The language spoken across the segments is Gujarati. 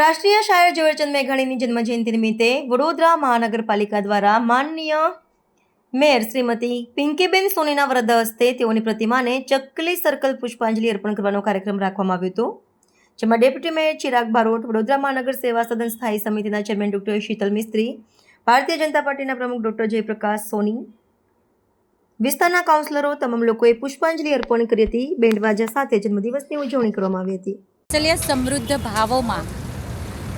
રાષ્ટ્રીય શાયર ઝવેરચંદ મેઘાણીની જન્મજયંતિ નિમિત્તે વડોદરા મહાનગરપાલિકા દ્વારા માનનીય મેયર શ્રીમતી પિંકીબેન સોનીના વરદ હસ્તે તેઓની પ્રતિમાને ચકલી સર્કલ પુષ્પાંજલિ અર્પણ કરવાનો કાર્યક્રમ રાખવામાં આવ્યો હતો, જેમાં ડેપ્યુટી મેયર ચિરાગ બારોટ, વડોદરા મહાનગર સેવા સદન સ્થાયી સમિતિના ચેરમેન ડોક્ટર શીતલ મિસ્ત્રી, ભારતીય જનતા પાર્ટીના પ્રમુખ ડોક્ટર જયપ્રકાશ સોની, વિસ્તારના કાઉન્સિલરો તમામ લોકોએ પુષ્પાંજલિ અર્પણ કરી હતી. બેન્ડવાજા સાથે જન્મદિવસની ઉજવણી કરવામાં આવી હતી. સમૃદ્ધ ભાવોમાં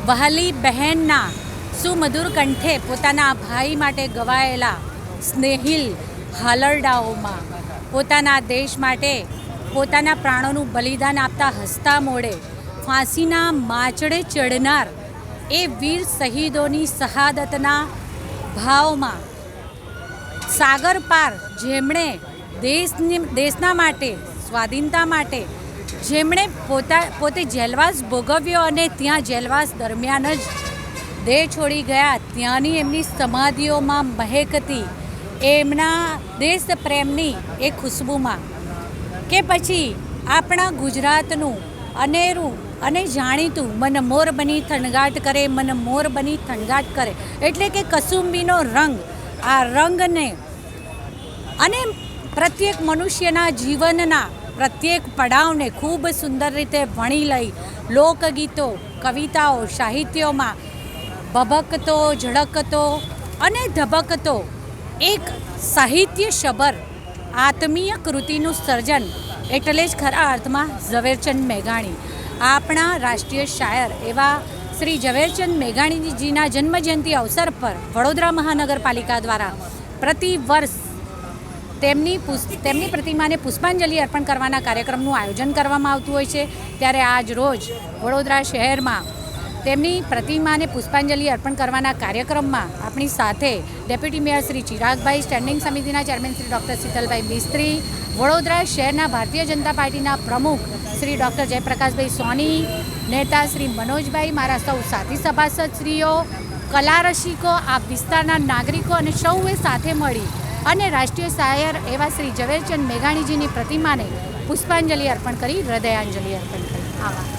વહાલી બહેનના સુમધુર કંઠે પોતાના ભાઈ માટે ગવાયેલા સ્નેહિલ હાલરડાઓમાં. પોતાના દેશ માટે પોતાના પ્રાણોનું બલિદાન આપતા હસતા મોડે ફાંસીના માચડે ચડનાર એ વીર શહીદોની શહાદતના ભાવમાં સાગર પાર જેમણે દેશની દેશના માટે, સ્વાધીનતા માટે જેમણે પોતા, પોતે જેલવાસ ભોગવ્યો અને ત્યાં જેલવાસ દરમિયાન જ દેહ છોડી ગયા. ત્યાંની એમની સમાધિઓમાં મહેકતી એમના દેશ પ્રેમની એ ખુશ્બુમાં કે પછી આપણા ગુજરાતનું અનેરું અને જાણીતું મન મોર બની થણગાટ કરે, મન મોર બની થણગાટ કરે. એટલે કે કસુંબીનો રંગ, આ રંગને અને પ્રત્યેક મનુષ્યના જીવનના પ્રત્યેક પડાવને ખૂબ સુંદર રીતે વણી લઈ લોકગીતો, કવિતાઓ, સાહિત્યોમાં ભભકતો, ઝળકતો અને ધબકતો એક સાહિત્ય શબર આત્મીય કૃતિનું સર્જન એટલે જ ખરા અર્થમાં ઝવેરચંદ મેઘાણી. આપણા રાષ્ટ્રીય શાયર એવા શ્રી ઝવેરચંદ મેઘાણીજીના જન્મજયંતિ અવસર પર વડોદરા મહાનગરપાલિકા દ્વારા પ્રતિ વર્ષ તેમની તેમની પ્રતિમાને પુષ્પાંજલિ અર્પણ કરવાના કાર્યક્રમનું આયોજન કરવામાં આવતું હોય છે. ત્યારે આજ રોજ વડોદરા શહેરમાં તેમની પ્રતિમાને પુષ્પાંજલિ અર્પણ કરવાના કાર્યક્રમમાં આપણી સાથે ડેપ્યુટી મેયર શ્રી ચિરાગભાઈ, સ્ટેન્ડિંગ સમિતિના ચેરમેન શ્રી ડૉક્ટર શીતલભાઈ મિસ્ત્રી, વડોદરા શહેરના ભારતીય જનતા પાર્ટીના પ્રમુખ શ્રી ડૉક્ટર જયપ્રકાશભાઈ સોની, નેતા શ્રી મનોજભાઈ, મારા સૌ સાથી સભાસદશ્રીઓ, કલા રસિકો આ વિસ્તારના નાગરિકો અને સૌએ સાથે મળી અને રાષ્ટ્રીય શાયર એવા શ્રી ઝવેરચંદ મેઘાણીજીની પ્રતિમાને પુષ્પાંજલિ અર્પણ કરી, હૃદયાંજલિ અર્પણ કરી. આભાર.